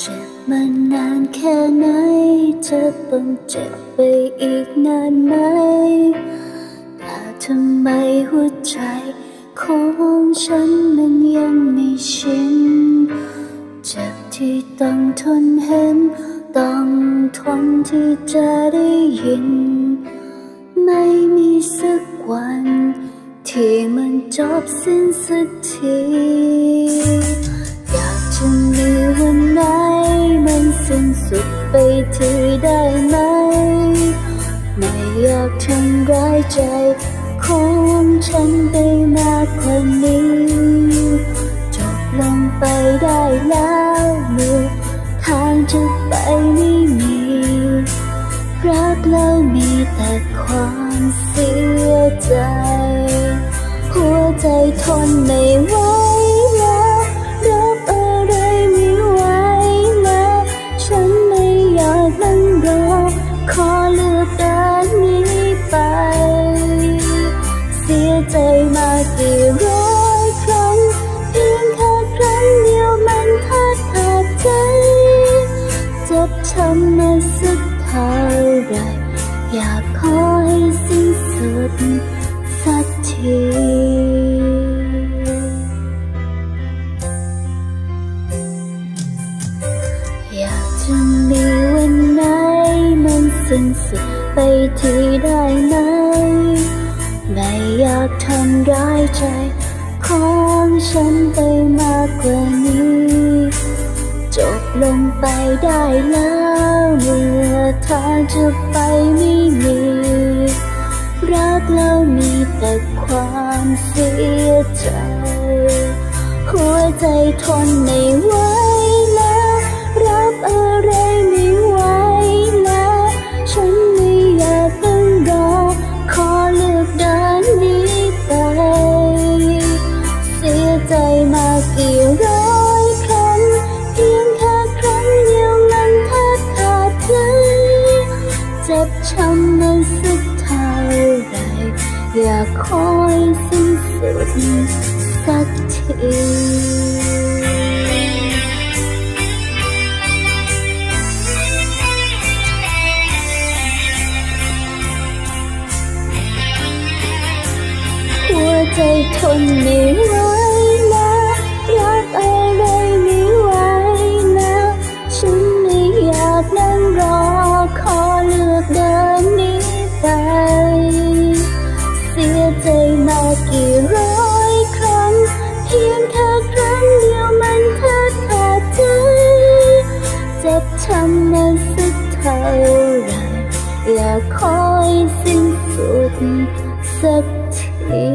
จ็บมานานแค่ไหนเจะต้องเจ็บไปอีกนานไหมแต่ทำไมหัวใจของฉันมันยังไม่ชิน เจ็บที่ต้องทนเห็น ต้องทนที่จะได้ยิน ไม่มีสักวัน ที่มันจบสิ้นสักที อยากจะมีวันนั้น ไปทีได้ไหม ไม่อยากทำร้ายใจของฉันไปมากกว่านี้ จบลงไปได้แล้วเมื่อทางจะไปไม่มี รักแล้วมีแต่ความเสียใจ หัวใจทนไม่ไหวแล้ว ข นสิ ไปทีได้ไหม ไม่อยากทำร้ายใจ ของฉันไปมากกว่านี้ จบลงไปได้แล้วเมื่อทางจะไปไม่มี รักแล้วมีแต่ความเสียใจ หัวใจทนไม่ไหว บช้ำมาสักเท่าไร อยากคอยสิ้นสุดสักทีหัวใจทนไม่ไหวแล้วรักอะไร ไม่สิ้นสุดสักที